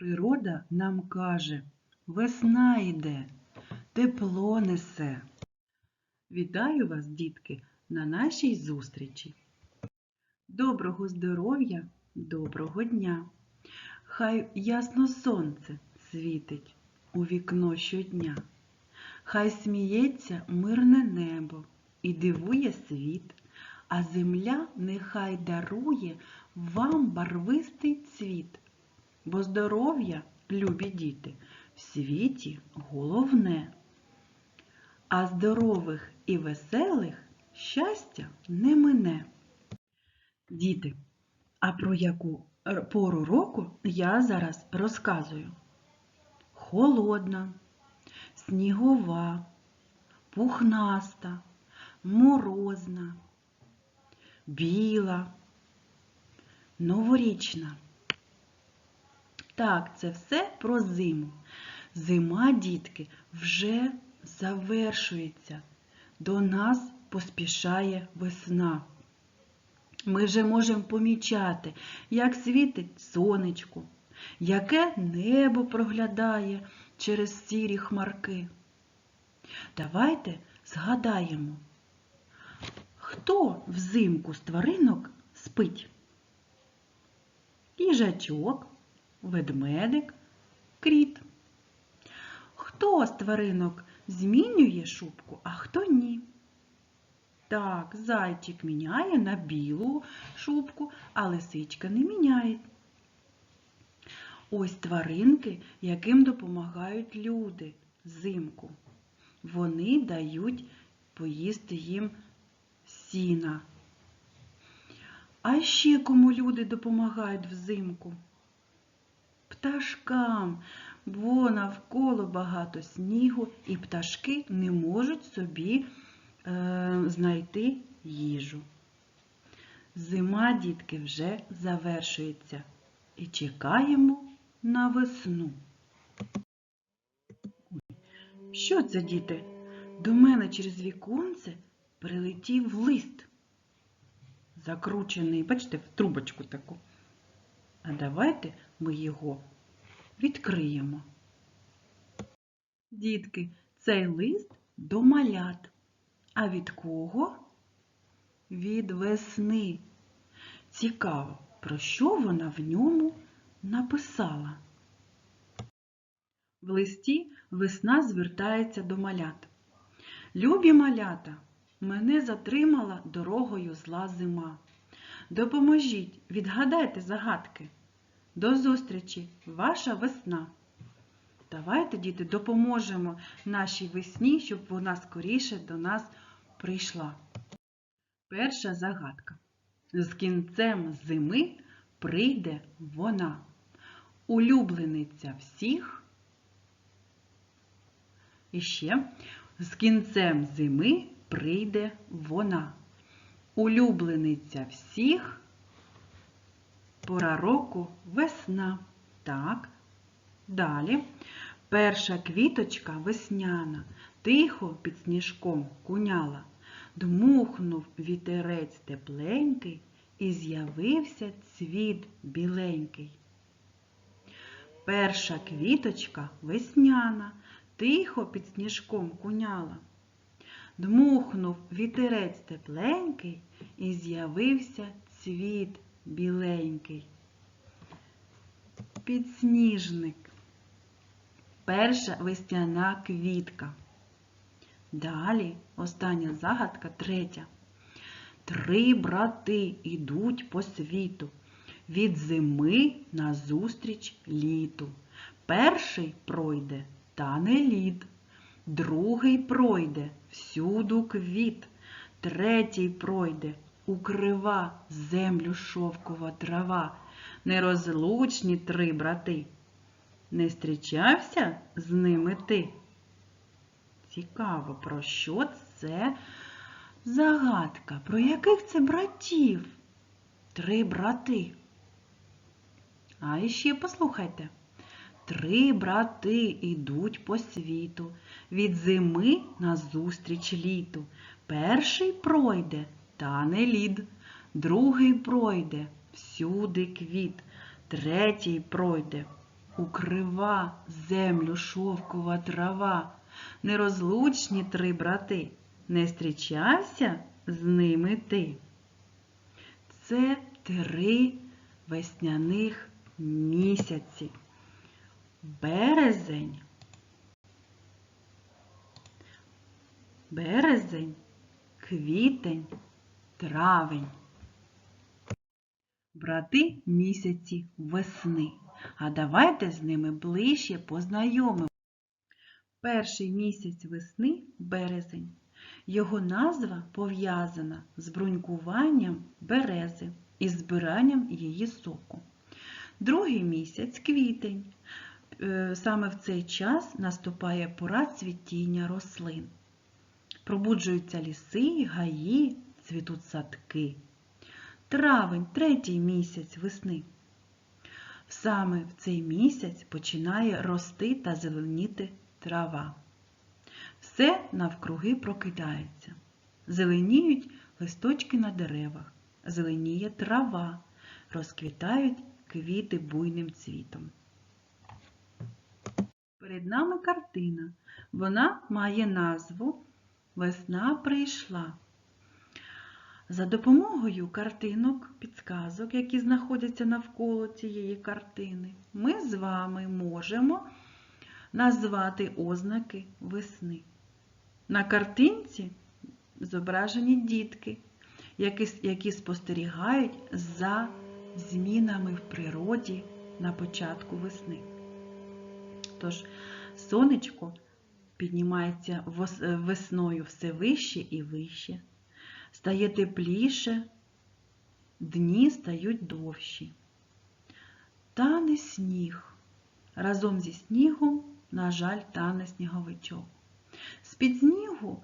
Природа нам каже, весна йде, тепло несе. Вітаю вас, дітки, на нашій зустрічі. Доброго здоров'я, доброго дня! Хай ясно сонце світить у вікно щодня. Хай сміється мирне небо і дивує світ, а земля нехай дарує вам барвистий цвіт. Бо здоров'я, любі діти, в світі головне. А здорових і веселих щастя не мине. Діти, а про яку пору року я зараз розказую? Холодна, снігова, пухнаста, морозна, біла, новорічна. Так, це все про зиму. Зима, дітки, вже завершується. До нас поспішає весна. Ми вже можемо помічати, як світить сонечко, яке небо проглядає через сірі хмарки. Давайте згадаємо, хто взимку з тваринок спить? Їжачок, ведмедик, кріт. Хто з тваринок змінює шубку, а хто ні? Так, зайчик міняє на білу шубку, а лисичка не міняє. Ось тваринки, яким допомагають люди взимку. Вони дають поїсти їм сіна. А ще кому люди допомагають взимку? Пташкам, бо навколо багато снігу, і пташки не можуть собі е, знайти їжу. Зима, дітки, вже завершується і чекаємо на весну. Що це, діти? До мене через віконце прилетів лист. Закручений, бачите, в трубочку таку. А давайте ми його відкриємо. Дітки, цей лист до малят. А від кого? Від весни. Цікаво, про що вона в ньому написала. В листі весна звертається до малят. Любі малята, мене затримала дорогою зла зима. Допоможіть, відгадайте загадки. До зустрічі, ваша весна. Давайте, діти, допоможемо нашій весні, щоб вона скоріше до нас прийшла. Перша загадка. З кінцем зими прийде вона. Улюблениця всіх. І ще з кінцем зими прийде вона. Улюблениця всіх. Пора року весна. Так. Далі. Перша квіточка весняна, тихо під сніжком куняла. Дмухнув вітерець тепленький, і з'явився цвіт біленький. Перша квіточка весняна, тихо під сніжком куняла. Дмухнув вітерець тепленький, і з'явився цвіт біленький. Підсніжник. Перша весняна квітка. Далі остання загадка третя. Три брати ідуть по світу. Від зими назустріч літу. Перший пройде тане лід, другий пройде всюду квіт, третій пройде укрива землю шовкова трава. Нерозлучні три брати. Не зустрічався з ними ти? Цікаво, про що це загадка? Про яких це братів? Три брати. А іще послухайте. Три брати ідуть по світу, від зими назустріч літу. Перший пройде тане лід, другий пройде всюди квіт, третій пройде укрива землю шовкова трава. Нерозлучні три брати, не зустрічався з ними ти. Це три весняних місяці. Березень. Березень, квітень, травень. Брати місяці весни. А давайте з ними ближче познайомимо. Перший місяць весни березень. Його назва пов'язана з брунькуванням берези і збиранням її соку. Другий місяць квітень. Е, Саме в цей час наступає пора цвітіння рослин. Пробуджуються ліси, гаї, цвітуть садки. Травень третій місяць весни. Саме в цей місяць починає рости та зеленіти трава. Все навкруги прокидається. Зеленіють листочки на деревах, зеленіє трава, розквітають квіти буйним цвітом. Перед нами картина. Вона має назву Весна прийшла. За допомогою картинок, підсказок, які знаходяться навколо цієї картини, ми з вами можемо назвати ознаки весни. На картинці зображені дітки, які, які спостерігають за змінами в природі на початку весни. Тож, сонечко піднімається весною все вище і вище, стає тепліше, дні стають довші. Тане сніг. Разом зі снігом, на жаль, тане сніговичок. З-під снігу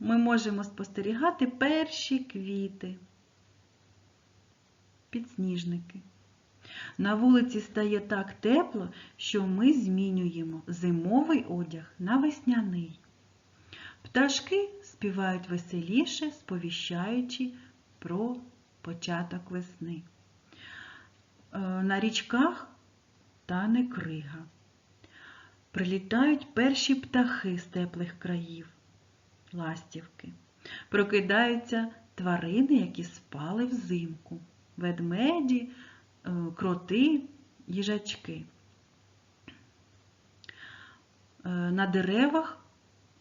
ми можемо спостерігати перші квіти, підсніжники. На вулиці стає так тепло, що ми змінюємо зимовий одяг на весняний. Пташки співають веселіше, сповіщаючи про початок весни. Е, На річках тане крига. Прилітають перші птахи з теплих країв, ластівки. Прокидаються тварини, які спали взимку, ведмеді, е, кроти, їжачки. Е, На деревах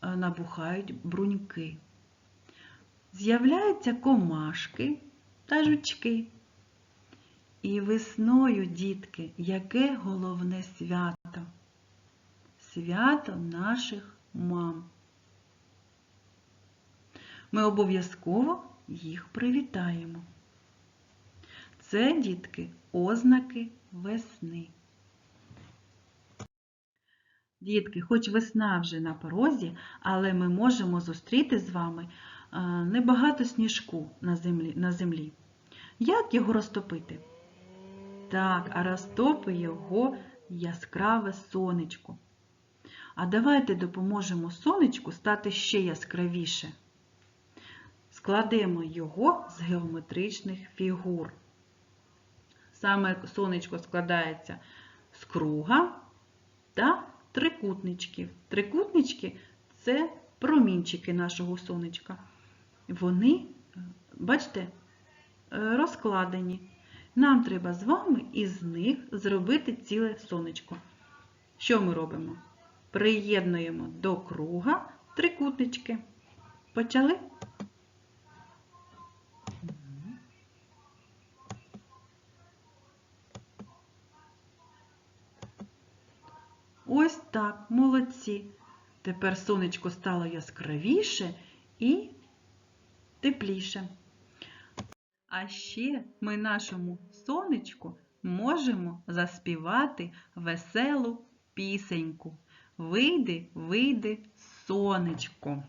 набухають бруньки. З'являються комашки та жучки. І весною, дітки, яке головне свято? Свято наших мам. Ми обов'язково їх привітаємо. Це, дітки, ознаки весни. Дітки, хоч весна вже на порозі, але ми можемо зустріти з вами е, небагато сніжку на землі. на землі. Як його розтопити? Так, а розтопи його яскраве сонечко. А давайте допоможемо сонечку стати ще яскравіше. Складемо його з геометричних фігур. Саме сонечко складається з круга та трикутничків. Трикутнички це промінчики нашого сонечка. Вони, бачите, розкладені. Нам треба з вами із них зробити ціле сонечко. Що ми робимо? Приєднуємо до круга трикутнички. Почали? Ось так, молодці. Тепер сонечко стало яскравіше і тепліше. А ще ми нашому сонечку можемо заспівати веселу пісеньку. Вийди, вийди, сонечко.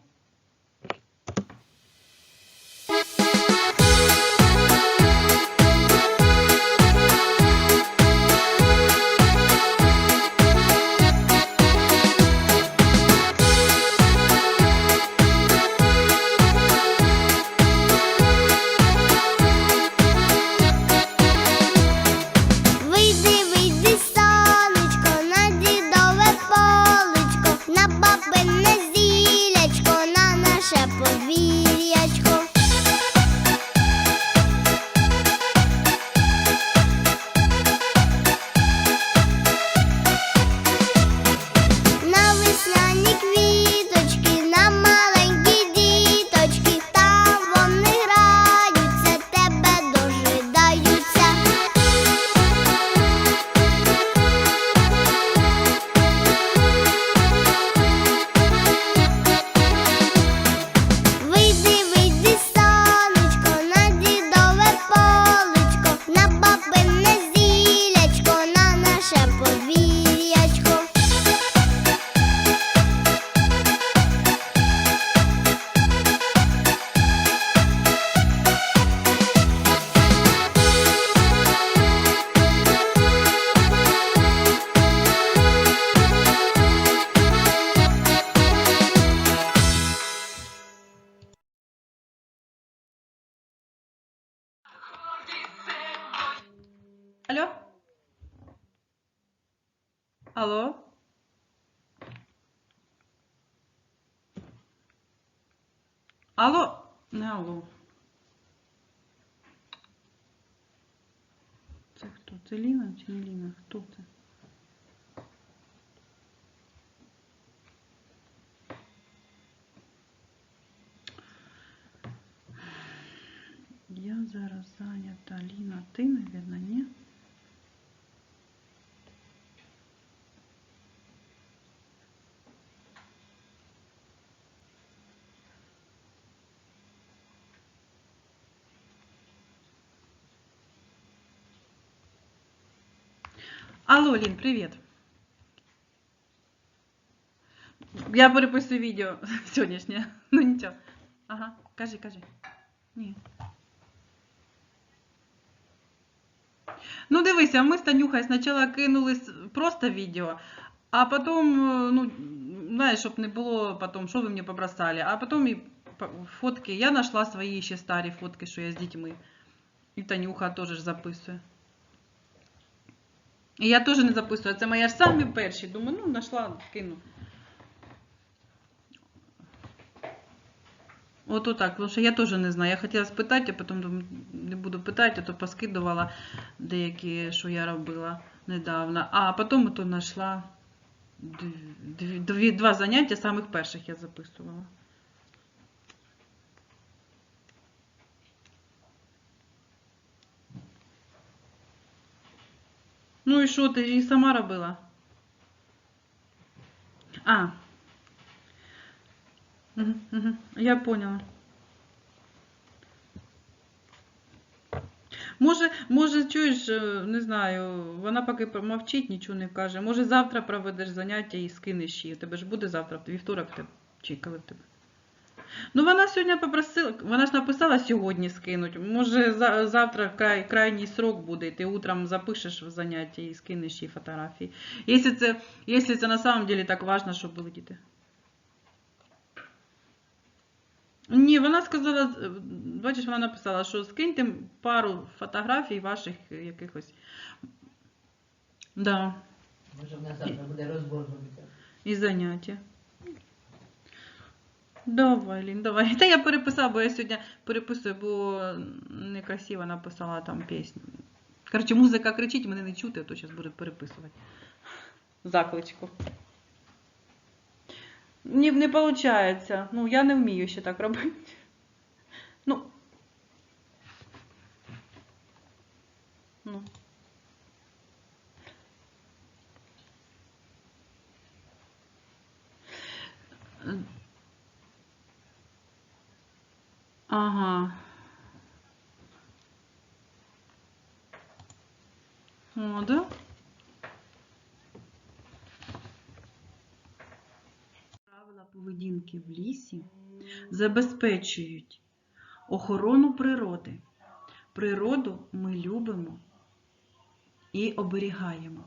Алло? Алло? Не алло. Це хто? Це Ліна чи не Ліна? Хто це? Я зараз зайнята. Ліна, ти, навірно, ні? Алло, Лін, привіт. Я переписую відео сьогоднішнє. Ну нічого. Ага, кажи, кажи. Ні. Ну, дивися, ми з Танюхою спочатку кинули с- просто відео, а потім, е, ну, знаєш, щоб не було потім, що ви мені побросали, а потім і по- фотки. Я знайшла свої ще старі фотки, що я з дітьми. І Танюха теж ж записує. І я теж не записую. Це моя ж самі перші. Думаю, ну, знайшла, кину. От отак, тому що я теж не знаю. Я хотіла спитати, а потім не буду питати, а то поскидувала деякі, що я робила недавно. А потім то знайшла два заняття, самих перших я записувала. Ну і що, ти її сама робила? А. Угу, угу. Я поняла. Може, може, чуєш, е, не знаю, вона поки мовчить, нічого не каже. Може, завтра проведеш заняття і скинеш її. Тебе ж буде завтра, вівторок тебе, чи коли в тебе. Ну, вона сьогодні попросила, вона ж написала сьогодні скинуть. Може, завтра край, крайній срок буде, і ти утром запишеш в заняття і скинеш їй фотографії. Якщо це, якщо це на самом деле так важно, щоб були діти. Ні, вона сказала, бачиш, вона написала, що скиньте пару фотографій ваших якихось. Да, Може в нас завтра буде розбор робити. і заняття. Давай, Лін, давай. Та я переписала, бо я сьогодні переписую, бо некрасиво написала там пісню. Коротше, музика кричить, мене не чути, а то зараз буду переписувати. Закличку. Ні, не виходить. Ну, я не вмію ще так робити. Ну. Правила поведінки в лісі забезпечують охорону природи. Природу ми любимо і оберігаємо.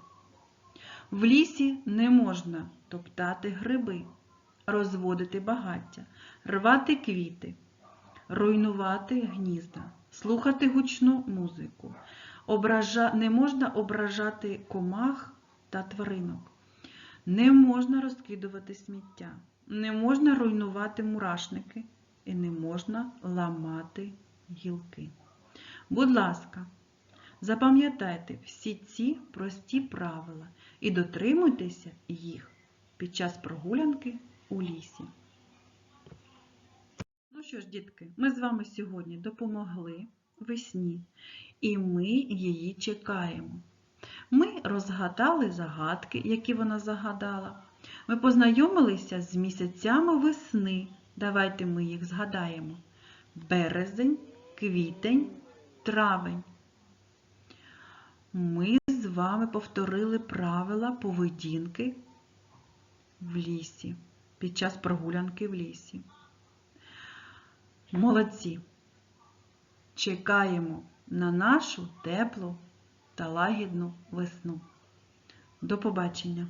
В лісі не можна топтати гриби, розводити багаття, рвати квіти, руйнувати гнізда, слухати гучну музику. Не можна ображати комах та тваринок. Не можна розкидувати сміття, не можна руйнувати мурашники і не можна ламати гілки. Будь ласка, запам'ятайте всі ці прості правила і дотримуйтеся їх під час прогулянки у лісі. Ну що ж, дітки, ми з вами сьогодні допомогли весні, і ми її чекаємо. Ми розгадали загадки, які вона загадала. Ми познайомилися з місяцями весни. Давайте ми їх згадаємо. Березень, квітень, травень. Ми з вами повторили правила поведінки в лісі під час прогулянки в лісі. Молодці! Чекаємо на нашу теплу та лагідну весну. До побачення!